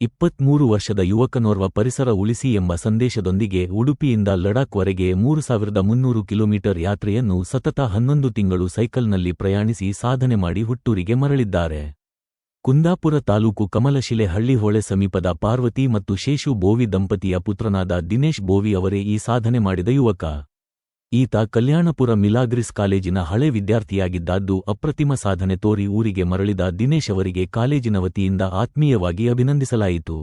ಇಪ್ಪತ್ಮೂರು ವರ್ಷದ ಯುವಕನೋರ್ವ ಪರಿಸರ ಉಳಿಸಿ ಎಂಬ ಸಂದೇಶದೊಂದಿಗೆ ಉಡುಪಿಯಿಂದ ಲಡಾಖ್ವರೆಗೆ ಮೂರು ಸಾವಿರದ ಮುನ್ನೂರು ಕಿಲೋಮೀಟರ್ ಯಾತ್ರೆಯನ್ನು ಸತತ ಹನ್ನೊಂದು ತಿಂಗಳು ಸೈಕಲ್ನಲ್ಲಿ ಪ್ರಯಾಣಿಸಿ ಸಾಧನೆ ಮಾಡಿ ಹುಟ್ಟೂರಿಗೆ ಮರಳಿದ್ದಾರೆ. ಕುಂದಾಪುರ ತಾಲೂಕು ಕಮಲಶಿಲೆ ಹಳ್ಳಿಹೊಳೆ ಸಮೀಪದ ಪಾರ್ವತಿ ಮತ್ತು ಶೇಷು ಬೋವಿ ದಂಪತಿಯ ಪುತ್ರನಾದ ದಿನೇಶ್ ಬೋವಿ ಅವರೇ ಈ ಸಾಧನೆ ಮಾಡಿದ ಯುವಕ. ಈತ ಕಲ್ಯಾಣಪುರ ಮಿಲಾಗ್ರಿಸ್ ಕಾಲೇಜಿನ ಹಳೆ ವಿದ್ಯಾರ್ಥಿಯಾಗಿದ್ದಾದ್ದು ಅಪ್ರತಿಮ ಸಾಧನೆ ತೋರಿ ಊರಿಗೆ ಮರಳಿದ ದಿನೇಶ್ ಅವರಿಗೆ ಕಾಲೇಜಿನ ವತಿಯಿಂದ ಆತ್ಮೀಯವಾಗಿ ಅಭಿನಂದಿಸಲಾಯಿತು.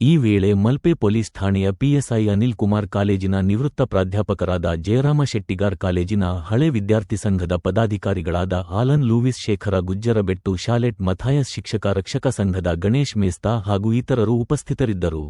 ಈ ವೇಳೆ ಮಲ್ಪೆ ಪೊಲೀಸ್ ಠಾಣೆಯ ಪಿಎಸ್ಐ ಅನಿಲ್ ಕುಮಾರ್ ಕಾಲೇಜಿನ ನಿವೃತ್ತ ಪ್ರಾಧ್ಯಾಪಕರಾದ ಜಯರಾಮ ಶೆಟ್ಟಿಗಾರ್ ಕಾಲೇಜಿನ ಹಳೆ ವಿದ್ಯಾರ್ಥಿ ಸಂಘದ ಪದಾಧಿಕಾರಿಗಳಾದ Alan Lewis Shekara Gujjarabettu Charlotte Mathias ಶಿಕ್ಷಕ ರಕ್ಷಕ ಸಂಘದ ಗಣೇಶ್ ಮೇಸ್ತಾ ಹಾಗೂ ಇತರರು ಉಪಸ್ಥಿತರಿದ್ದರು.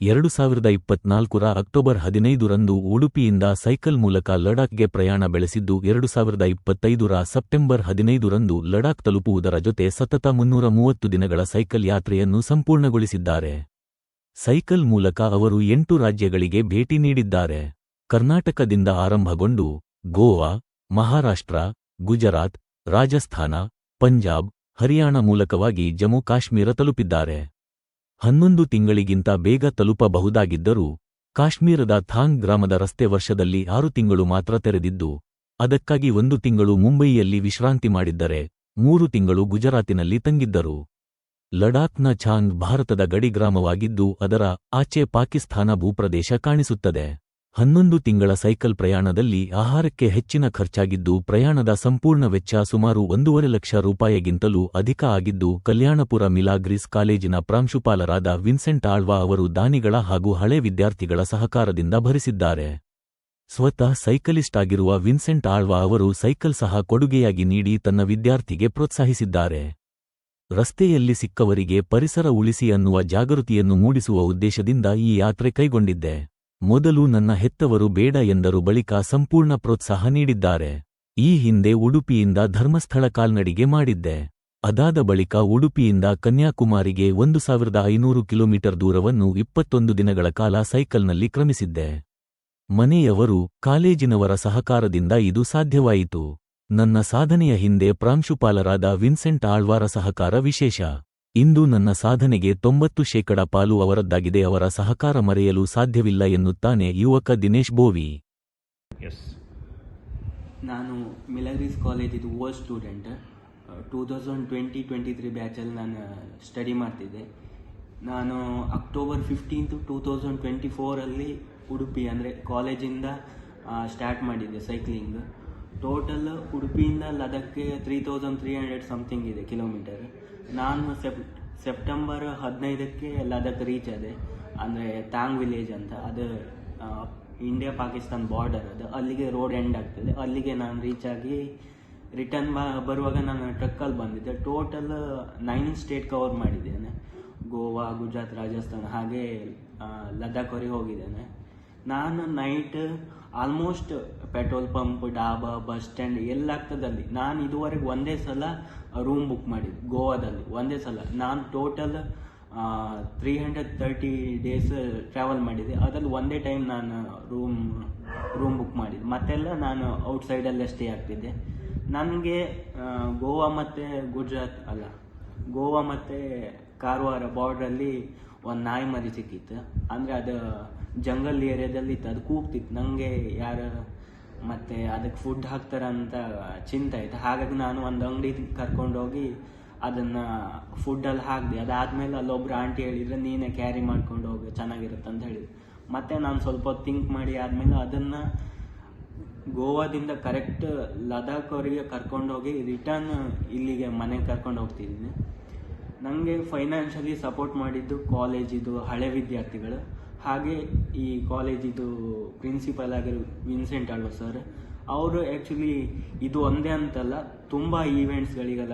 ಎರಡು ಸಾವಿರದ ಇಪ್ಪತ್ನಾಲ್ಕರ ಅಕ್ಟೋಬರ್ ಹದಿನೈದರಂದು ಉಡುಪಿಯಿಂದ ಸೈಕಲ್ ಮೂಲಕ ಲಡಾಖ್ಗೆ ಪ್ರಯಾಣ ಬೆಳೆಸಿದ್ದು, ಎರಡು ಸಾವಿರದ ಇಪ್ಪತ್ತೈದರ ಸೆಪ್ಟೆಂಬರ್ ಹದಿನೈದರಂದು ಲಡಾಖ್ ತಲುಪುವುದರ ಜೊತೆ ಸತತ ಮುನ್ನೂರ ಮೂವತ್ತು ದಿನಗಳ ಸೈಕಲ್ ಯಾತ್ರೆಯನ್ನು ಸಂಪೂರ್ಣಗೊಳಿಸಿದ್ದಾರೆ. ಸೈಕಲ್ ಮೂಲಕ ಅವರು ಎಂಟು ರಾಜ್ಯಗಳಿಗೆ ಭೇಟಿ ನೀಡಿದ್ದಾರೆ. ಕರ್ನಾಟಕದಿಂದ ಆರಂಭಗೊಂಡು ಗೋವಾ, ಮಹಾರಾಷ್ಟ್ರ, ಗುಜರಾತ್, ರಾಜಸ್ಥಾನ, ಪಂಜಾಬ್, ಹರಿಯಾಣ ಮೂಲಕವಾಗಿ ಜಮ್ಮು ಕಾಶ್ಮೀರ ತಲುಪಿದ್ದಾರೆ. ಹನ್ನೊಂದು ತಿಂಗಳಿಗಿಂತ ಬೇಗ ತಲುಪಬಹುದಾಗಿದ್ದರೂ, ಕಾಶ್ಮೀರದ ಥಾಂಗ್ ಗ್ರಾಮದ ರಸ್ತೆ ವರ್ಷದಲ್ಲಿ ಆರು ತಿಂಗಳು ಮಾತ್ರ ತೆರೆದಿದ್ದು, ಅದಕ್ಕಾಗಿ ಒಂದು ತಿಂಗಳು ಮುಂಬಯಿಯಲ್ಲಿ ವಿಶ್ರಾಂತಿ ಮಾಡಿದ್ದರೆ, ಮೂರು ತಿಂಗಳು ಗುಜರಾತಿನಲ್ಲಿ ತಂಗಿದ್ದರು. ಲಡಾಖ್ನ ಛಾಂಗ್ ಭಾರತದ ಗಡಿ ಗ್ರಾಮವಾಗಿದ್ದು, ಅದರ ಆಚೆ ಪಾಕಿಸ್ತಾನ ಭೂಪ್ರದೇಶ ಕಾಣಿಸುತ್ತದೆ. ಹನ್ನೊಂದು ತಿಂಗಳ ಸೈಕಲ್ ಪ್ರಯಾಣದಲ್ಲಿ ಆಹಾರಕ್ಕೆ ಹೆಚ್ಚಿನ ಖರ್ಚಾಗಿದ್ದು ಪ್ರಯಾಣದ ಸಂಪೂರ್ಣ ವೆಚ್ಚ ಸುಮಾರು ಒಂದೂವರೆ ಲಕ್ಷ ರೂಪಾಯಿಗಿಂತಲೂ ಅಧಿಕ ಆಗಿದ್ದು, ಕಲ್ಯಾಣಪುರ ಮಿಲಾಗ್ರಿಸ್ ಕಾಲೇಜಿನ ಪ್ರಾಂಶುಪಾಲರಾದ ವಿನ್ಸೆಂಟ್ ಆಳ್ವಾ ಅವರು ದಾನಿಗಳ ಹಾಗೂ ಹಳೆ ವಿದ್ಯಾರ್ಥಿಗಳ ಸಹಕಾರದಿಂದ ಭರಿಸಿದ್ದಾರೆ. ಸ್ವತಃ ಸೈಕಲಿಸ್ಟ್ ಆಗಿರುವ ವಿನ್ಸೆಂಟ್ ಆಳ್ವಾ ಅವರು ಸೈಕಲ್ ಸಹ ಕೊಡುಗೆಯಾಗಿ ನೀಡಿ ತನ್ನ ವಿದ್ಯಾರ್ಥಿಗೆ ಪ್ರೋತ್ಸಾಹಿಸಿದ್ದಾರೆ. ರಸ್ತೆಯಲ್ಲಿ ಸಿಕ್ಕವರಿಗೆ ಪರಿಸರ ಉಳಿಸಿ ಅನ್ನುವ ಜಾಗೃತಿಯನ್ನು ಮೂಡಿಸುವ ಉದ್ದೇಶದಿಂದ ಈ ಯಾತ್ರೆ ಕೈಗೊಂಡಿದ್ದೆ. ಮೊದಲು ನನ್ನ ಹೆತ್ತವರು ಬೇಡ ಎಂದರು ಬಳಿಕ ಸಂಪೂರ್ಣ ಪ್ರೋತ್ಸಾಹ ನೀಡಿದ್ದಾರೆ. ಈ ಹಿಂದೆ ಉಡುಪಿಯಿಂದ ಧರ್ಮಸ್ಥಳ ಕಾಲ್ನಡಿಗೆ ಮಾಡಿದ್ದೆ. ಅದಾದ ಬಳಿಕ ಉಡುಪಿಯಿಂದ ಕನ್ಯಾಕುಮಾರಿಗೆ ಒಂದು ಸಾವಿರದ ಐನೂರು ಕಿಲೋಮೀಟರ್ ದೂರವನ್ನು ಇಪ್ಪತ್ತೊಂದು ದಿನಗಳ ಕಾಲ ಸೈಕಲ್ನಲ್ಲಿ ಕ್ರಮಿಸಿದ್ದೆ. ಮನೆಯವರು ಕಾಲೇಜಿನವರ ಸಹಕಾರದಿಂದ ಇದು ಸಾಧ್ಯವಾಯಿತು. ನನ್ನ ಸಾಧನೆಯ ಹಿಂದೆ ಪ್ರಾಂಶುಪಾಲರಾದ ವಿನ್ಸೆಂಟ್ ಆಳ್ವಾರ ಸಹಕಾರ ವಿಶೇಷ. ಇಂದು ನನ್ನ ಸಾಧನೆಗೆ ತೊಂಬತ್ತು ಶೇಕಡ ಪಾಲು ಅವರದ್ದಾಗಿದೆ, ಅವರ ಸಹಕಾರ ಮರೆಯಲು ಸಾಧ್ಯವಿಲ್ಲ ಎನ್ನುತ್ತಾನೆ ಯುವಕ ದಿನೇಶ್ ಬೋವಿ. ನಾನು Milagres ಕಾಲೇಜಿದು old student. Two thousand twenty twenty three ಬ್ಯಾಚಲ್ಲಿ ನಾನು ಸ್ಟಡಿ ಮಾಡ್ತಿದ್ದೆ. ನಾನು October fifteenth two thousand twenty ಫೋರಲ್ಲಿ Udupi ಅಂದರೆ ಕಾಲೇಜಿಂದ ಸ್ಟಾರ್ಟ್ ಮಾಡಿದ್ದೆ ಸೈಕ್ಲಿಂಗ್. ಟೋಟಲ್ ಉಡುಪಿಯಿಂದ ಲಡಾಖ್ಗೆ three thousand three hundred something ಇದೆ ಕಿಲೋಮೀಟರ್. ನಾನು ಸೆಪ್, ಸೆಪ್ಟೆಂಬರ್ ಹದಿನೈದಕ್ಕೆ ಲಡಾಖ್ ರೀಚ್ ಆದೆ. ಅಂದರೆ ತಾಂಗ್ ವಿಲೇಜ್ ಅಂತ. ಅದು ಇಂಡಿಯಾ ಪಾಕಿಸ್ತಾನ್ ಬಾರ್ಡರ್ ಅದು. ಅಲ್ಲಿಗೆ ರೋಡ್ ಎಂಡ್ ಆಗ್ತದೆ. ಅಲ್ಲಿಗೆ ನಾನು ರೀಚ್ ಆಗಿ ರಿಟರ್ನ್ ಬ, ಬರುವಾಗ ನಾನು ಟ್ರಕ್ಕಲ್ಲಿ ಬಂದಿದ್ದೆ. ಟೋಟಲ್ ನೈನ್ ಸ್ಟೇಟ್ ಕವರ್ ಮಾಡಿದ್ದೇನೆ. ಗೋವಾ, ಗುಜರಾತ್, ರಾಜಸ್ಥಾನ ಹಾಗೆ ಲದಾಖ್ವರೆಗೆ ಹೋಗಿದ್ದೇನೆ. ನಾನು night almost petrol pump dhaba bus stand ಎಲ್ಲಾಗ್ತದಲ್ಲಿ. ನಾನು ಇದುವರೆಗೆ ಒಂದೇ ಸಲ ರೂಮ್ ಬುಕ್ ಮಾಡಿದ್ದು, ಗೋವಾದಲ್ಲಿ ಒಂದೇ ಸಲ. ನಾನು total three hundred thirty days travel ಮಾಡಿದೆ ಅದರಲ್ಲಿ ಒಂದೇ ಟೈಮ್ ನಾನು ರೂಮ್ ರೂಮ್ ಬುಕ್ ಮಾಡಿದ್ದು. ಮತ್ತೆಲ್ಲ ನಾನು ಔಟ್ಸೈಡಲ್ಲೇ ಸ್ಟೇ ಆಗ್ತಿದ್ದೆ. ನನಗೆ ಗೋವಾ ಮತ್ತು ಗುಜರಾತ್ ಅಲ್ಲ. ಗೋವಾ ಮತ್ತು ಕಾರವಾರ ಬಾರ್ಡ್ರಲ್ಲಿ ಒಂದು ನಾಯಿ ಮರಿ ಸಿಕ್ಕಿತ್ತು. ಅಂದರೆ ಅದು ಜಂಗಲ್ ಏರಿಯಾದಲ್ಲಿ ಇತ್ತು ಅದು ಕೂಗ್ತಿತ್ತು. ನನಗೆ ಯಾರು ಮತ್ತು ಅದಕ್ಕೆ ಫುಡ್ ಹಾಕ್ತಾರ ಅಂತ ಚಿಂತೆ ಆಯ್ತು. ಹಾಗಾಗಿ ನಾನು ಒಂದು ಅಂಗಡಿ ಕರ್ಕೊಂಡೋಗಿ ಅದನ್ನು ಫುಡ್ಡಲ್ಲಿ ಹಾಕಿದೆ. ಅದಾದಮೇಲೆ ಅಲ್ಲೊಬ್ರು ಆಂಟಿ ಹೇಳಿದ್ರೆ, ನೀನೇ ಕ್ಯಾರಿ ಮಾಡ್ಕೊಂಡು ಹೋಗು, ಚೆನ್ನಾಗಿರುತ್ತೆ ಅಂತ ಹೇಳಿದ್ರು. ಮತ್ತೆ ನಾನು ಸ್ವಲ್ಪ ಹೊತ್ತು ಥಿಂಕ್ ಮಾಡಿ ಆದಮೇಲೆ ಅದನ್ನು ಗೋವಾದಿಂದ ಕರೆಕ್ಟ್ ಲದಾಖ್ವರೆಗೆ ಕರ್ಕೊಂಡೋಗಿ ರಿಟರ್ನ್ ಇಲ್ಲಿಗೆ ಮನೆಗೆ ಕರ್ಕೊಂಡು ಹೋಗ್ತಿದ್ದೀನಿ ನನಗೆ ಫೈನಾನ್ಷಿಯಲಿ ಸಪೋರ್ಟ್ ಮಾಡಿದ್ದು ಕಾಲೇಜಿದು ಹಳೆ ವಿದ್ಯಾರ್ಥಿಗಳು. ಹಾಗೆ ಈ ಕಾಲೇಜಿದು ಪ್ರಿನ್ಸಿಪಲ್ ಆಗಿರೋ ವಿನ್ಸೆಂಟ್ ಅಲ್ವ ಸರ್ ಅವರು ಆ್ಯಕ್ಚುಲಿ ಇದು ಒಂದೇ ಅಂತಲ್ಲ, ತುಂಬ ಈವೆಂಟ್ಸ್ಗಳಿಗೆಲ್ಲ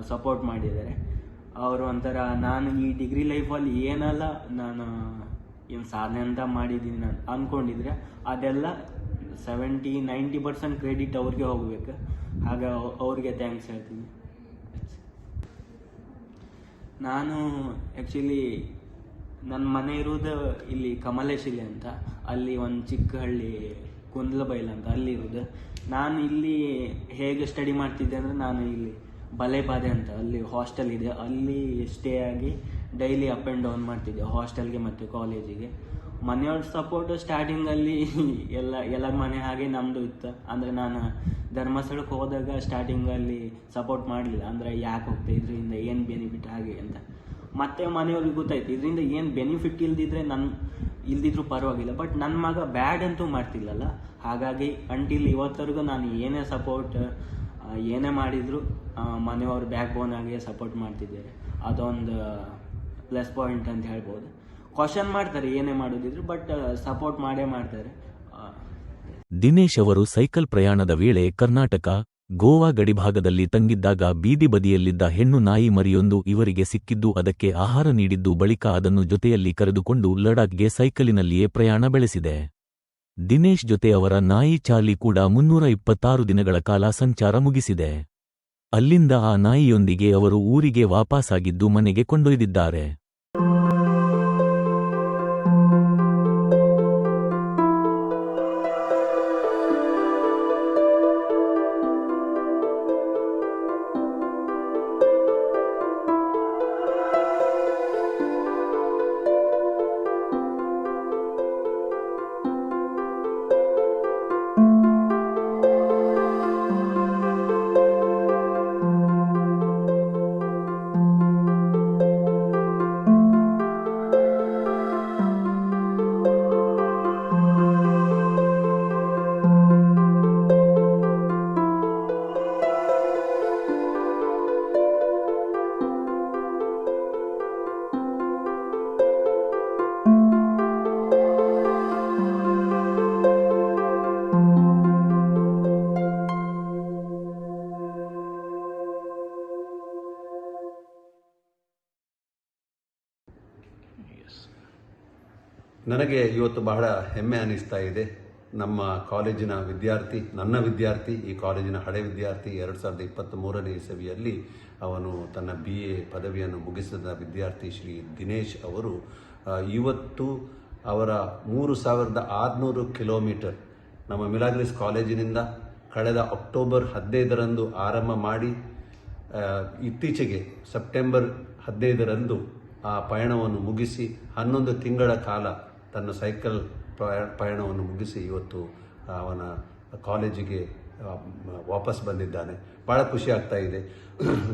ಸಪೋರ್ಟ್ ಮಾಡಿದ್ದಾರೆ. ಅವರು ಒಂಥರ, ನಾನು ಈ ಡಿಗ್ರಿ ಲೈಫಲ್ಲಿ ಏನಲ್ಲ, ನಾನು ಏನು ಸಾಧನೆ ಅಂತ ಮಾಡಿದ್ದೀನಿ ನಾನು ಅಂದ್ಕೊಂಡಿದ್ರೆ ಅದೆಲ್ಲ ಸೆವೆಂಟಿ ನೈಂಟಿ ಪರ್ಸೆಂಟ್ ಕ್ರೆಡಿಟ್ ಅವ್ರಿಗೆ ಹೋಗ್ಬೇಕು. ಹಾಗೆ ಅವ್- ಅವ್ರಿಗೆ ಥ್ಯಾಂಕ್ಸ್ ಹೇಳ್ತೀನಿ. ನಾನು ಆ್ಯಕ್ಚುಲಿ ನನ್ನ ಮನೆ ಇರೋದು ಇಲ್ಲಿ ಕಮಲೇಶಿಲೆ ಅಂತ. ಅಲ್ಲಿ ಒಂದು ಚಿಕ್ಕ ಹಳ್ಳಿ ಕುಂದ್ಲಬೈಲ್ ಅಂತ ಅಲ್ಲಿ ಇರೋದು ನಾನು ಇಲ್ಲಿ ಹೇಗೆ ಸ್ಟಡಿ ಮಾಡ್ತಿದ್ದೆ ಅಂದರೆ ನಾನು ಇಲ್ಲಿ ಬಲೆಬಾದೆ ಅಂತ, ಅಲ್ಲಿ ಹಾಸ್ಟೆಲ್ ಇದೆ. ಅಲ್ಲಿ ಸ್ಟೇ ಆಗಿ ಡೈಲಿ ಅಪ್ ಆ್ಯಂಡ್ ಡೌನ್ ಮಾಡ್ತಿದ್ದೆ ಹಾಸ್ಟೆಲ್ಗೆ ಮತ್ತು ಕಾಲೇಜಿಗೆ ಮನೆಯವ್ರ ಸಪೋರ್ಟು ಸ್ಟಾರ್ಟಿಂಗಲ್ಲಿ ಎಲ್ಲ ಎಲ್ಲ ಮನೆ ಹಾಗೆ ನಮ್ಮದು ಇತ್ತು. ಅಂದರೆ ನಾನು ಧರ್ಮಸ್ಥಳಕ್ಕೆ ಹೋದಾಗ ಸ್ಟಾರ್ಟಿಂಗಲ್ಲಿ ಸಪೋರ್ಟ್ ಮಾಡಲಿಲ್ಲ. ಅಂದರೆ ಯಾಕೆ ಹೋಗ್ತಾ ಇದ್ರಿಂದ ಏನು ಬೆನಿಫಿಟ್ ಹಾಗೆ ಅಂತ. ಮತ್ತೆ ಮನೆಯವ್ರಿಗೆ ಗೊತ್ತಾಯ್ತು. ಇದರಿಂದ ಏನು ಬೆನಿಫಿಟ್ ಇಲ್ದಿದ್ರೆ ನನ್ನ ಇಲ್ದಿದ್ರು ಪರವಾಗಿಲ್ಲ. ಬಟ್ ನನ್ನ ಮಗ ಬ್ಯಾಡ್ ಅಂತೂ ಮಾಡ್ತಿಲ್ಲಲ್ಲ. ಹಾಗಾಗಿ ಅಂಟಿಲ್ ಇವತ್ತರೆಗೂ ನಾನು ಏನೇ ಸಪೋರ್ಟ್ ಏನೇ ಮಾಡಿದ್ರು ಮನೆಯವ್ರ ಬ್ಯಾಕ್ ಆಗಿ ಸಪೋರ್ಟ್ ಮಾಡ್ತಿದ್ದಾರೆ. ಅದೊಂದು ಪ್ಲಸ್ ಪಾಯಿಂಟ್ ಅಂತ ಹೇಳ್ಬೋದು. ಕ್ವಶನ್ ಮಾಡ್ತಾರೆ ಏನೇ ಮಾಡೋದಿದ್ರು ಬಟ್ ಸಪೋರ್ಟ್ ಮಾಡೇ ಮಾಡ್ತಾರೆ. ದಿನೇಶ್ ಅವರು ಸೈಕಲ್ ಪ್ರಯಾಣದ ವೇಳೆ ಕರ್ನಾಟಕ ಗೋವಾ ಗಡಿಭಾಗದಲ್ಲಿ ತಂಗಿದ್ದಾಗ ಬೀದಿ ಬದಿಯಲ್ಲಿದ್ದ ಹೆಣ್ಣು ನಾಯಿ ಮರಿಯೊಂದು ಇವರಿಗೆ ಸಿಕ್ಕಿದ್ದು ಅದಕ್ಕೆ ಆಹಾರ ನೀಡಿದ್ದು ಬಳಿಕ ಅದನ್ನು ಜೊತೆಯಲ್ಲಿ ಕರೆದುಕೊಂಡು ಲಡಾಖ್ಗೆ ಸೈಕಲಿನಲ್ಲಿಯೇ ಪ್ರಯಾಣ ಬೆಳೆಸಿದೆ. ದಿನೇಶ್ ಜೊತೆ ಅವರ ನಾಯಿ ಚಾಲಿ ಕೂಡ ಮುನ್ನೂರ ಇಪ್ಪತ್ತಾರು ದಿನಗಳ ಕಾಲ ಸಂಚಾರ ಮುಗಿಸಿದೆ. ಅಲ್ಲಿಂದ ಆ ನಾಯಿಯೊಂದಿಗೆ ಅವರು ಊರಿಗೆ ವಾಪಾಸಾಗಿದ್ದು ಮನೆಗೆ ಕೊಂಡೊಯ್ದಿದ್ದಾರೆ. ನನಗೆ ಇವತ್ತು ಬಹಳ ಹೆಮ್ಮೆ ಅನ್ನಿಸ್ತಾ ಇದೆ. ನಮ್ಮ ಕಾಲೇಜಿನ ವಿದ್ಯಾರ್ಥಿ, ನನ್ನ ವಿದ್ಯಾರ್ಥಿ, ಈ ಕಾಲೇಜಿನ ಹಳೆ ವಿದ್ಯಾರ್ಥಿ ಎರಡು ಸಾವಿರದ ಇಪ್ಪತ್ತ್ ಮೂರನೇ ಇಸವಿಯಲ್ಲಿ ಅವನು ತನ್ನ ಬಿ ಎ ಪದವಿಯನ್ನು ಮುಗಿಸಿದ ವಿದ್ಯಾರ್ಥಿ ಶ್ರೀ ದಿನೇಶ್ ಅವರು. ಇವತ್ತು ಅವರ ಮೂರು ಸಾವಿರದ ಆರುನೂರು ಕಿಲೋಮೀಟರ್ ನಮ್ಮ ಮಿಲಾಗ್ರಿಸ್ ಕಾಲೇಜಿನಿಂದ ಕಳೆದ ಅಕ್ಟೋಬರ್ ಹದಿನೈದರಂದು ಆರಂಭ ಮಾಡಿ ಇತ್ತೀಚೆಗೆ ಸೆಪ್ಟೆಂಬರ್ ಹದಿನೈದರಂದು ಆ ಪಯಣವನ್ನು ಮುಗಿಸಿ ಹನ್ನೊಂದು ತಿಂಗಳ ಕಾಲ ತನ್ನ ಸೈಕಲ್ ಪಯಣವನ್ನು ಮುಗಿಸಿ ಇವತ್ತು ಅವನ ಕಾಲೇಜಿಗೆ ವಾಪಸ್ ಬಂದಿದ್ದಾನೆ. ಭಾಳ ಖುಷಿ ಆಗ್ತಾ ಇದೆ.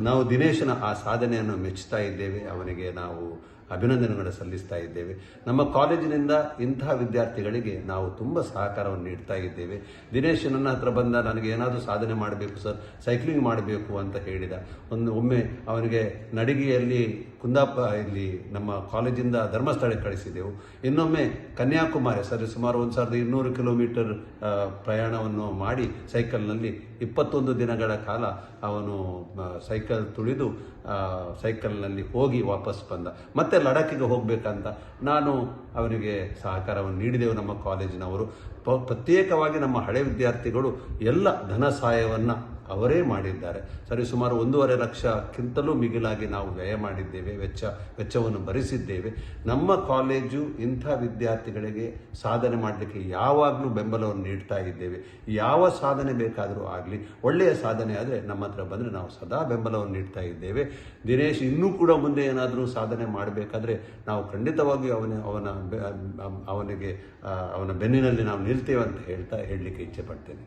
ನಾವು ದಿನೇಶನ ಆ ಸಾಧನೆಯನ್ನು ಮೆಚ್ಚುತ್ತಾ ಇದ್ದೇವೆ. ಅವನಿಗೆ ನಾವು ಅಭಿನಂದನೆಗಳನ್ನು ಸಲ್ಲಿಸ್ತಾ ಇದ್ದೇವೆ. ನಮ್ಮ ಕಾಲೇಜಿನಿಂದ ಇಂತಹ ವಿದ್ಯಾರ್ಥಿಗಳಿಗೆ ನಾವು ತುಂಬ ಸಹಕಾರವನ್ನು ನೀಡ್ತಾ ಇದ್ದೇವೆ. ದಿನೇಶ್ ನನ್ನ ಹತ್ರ ಬಂದ, ನನಗೆ ಏನಾದರೂ ಸಾಧನೆ ಮಾಡಬೇಕು ಸರ್, ಸೈಕ್ಲಿಂಗ್ ಮಾಡಬೇಕು ಅಂತ ಹೇಳಿದ. ಒಂದು ಒಮ್ಮೆ ಅವನಿಗೆ ನಡಿಗೆಯಲ್ಲಿ ಕುಂದಾಪ, ಇಲ್ಲಿ ನಮ್ಮ ಕಾಲೇಜಿಂದ ಧರ್ಮಸ್ಥಳಕ್ಕೆ ಕಳಿಸಿದೆವು. ಇನ್ನೊಮ್ಮೆ ಕನ್ಯಾಕುಮಾರಿ, ಸರಿ, ಸುಮಾರು ಒಂದು ಸಾವಿರದ ಇನ್ನೂರು ಕಿಲೋಮೀಟರ್ ಪ್ರಯಾಣವನ್ನು ಮಾಡಿ ಸೈಕಲ್ನಲ್ಲಿ ಇಪ್ಪತ್ತೊಂದು ದಿನಗಳ ಕಾಲ ಅವನು ಸೈಕಲ್ ತುಳಿದು ಸೈಕಲ್ನಲ್ಲಿ ಹೋಗಿ ವಾಪಸ್ ಬಂದ. ಮತ್ತೆ ಲಡಾಖಿಗೆ ಹೋಗಬೇಕಂತ ನಾನು ಅವನಿಗೆ ಸಹಕಾರವನ್ನು ನೀಡಿದೆವು ನಮ್ಮ ಕಾಲೇಜಿನವರು. ಪ್ರತ್ಯೇಕವಾಗಿ ನಮ್ಮ ಹಳೆ ವಿದ್ಯಾರ್ಥಿಗಳು ಎಲ್ಲ ಧನ ಸಹಾಯವನ್ನು ಅವರೇ ಮಾಡಿದ್ದಾರೆ. ಸರಿ, ಸುಮಾರು ಒಂದೂವರೆ ಲಕ್ಷಕ್ಕಿಂತಲೂ ಮಿಗಿಲಾಗಿ ನಾವು ವ್ಯಯ ಮಾಡಿದ್ದೇವೆ, ವೆಚ್ಚ, ವೆಚ್ಚವನ್ನು ಭರಿಸಿದ್ದೇವೆ. ನಮ್ಮ ಕಾಲೇಜು ಇಂಥ ವಿದ್ಯಾರ್ಥಿಗಳಿಗೆ ಸಾಧನೆ ಮಾಡಲಿಕ್ಕೆ ಯಾವಾಗಲೂ ಬೆಂಬಲವನ್ನು ನೀಡ್ತಾ ಇದ್ದೇವೆ. ಯಾವ ಸಾಧನೆ ಬೇಕಾದರೂ ಆಗಲಿ, ಒಳ್ಳೆಯ ಸಾಧನೆ ಆದರೆ ನಮ್ಮ ಹತ್ರ ಬಂದರೆ ನಾವು ಸದಾ ಬೆಂಬಲವನ್ನು ನೀಡ್ತಾ ಇದ್ದೇವೆ. ದಿನೇಶ್, ಇನ್ನೂ ಕೂಡ ಮುಂದೆ ಏನಾದರೂ ಸಾಧನೆ ಮಾಡಬೇಕಾದ್ರೆ ನಾವು ಖಂಡಿತವಾಗಿಯೂ ಅವನ ಅವನ ಅವನಿಗೆ ಅವನ ಬೆನ್ನಿನಲ್ಲಿ ನಾವು ನಿಲ್ತೇವೆ ಅಂತ ಹೇಳ್ತಾ, ಹೇಳಲಿಕ್ಕೆ ಇಚ್ಛೆ ಪಡ್ತೇನೆ.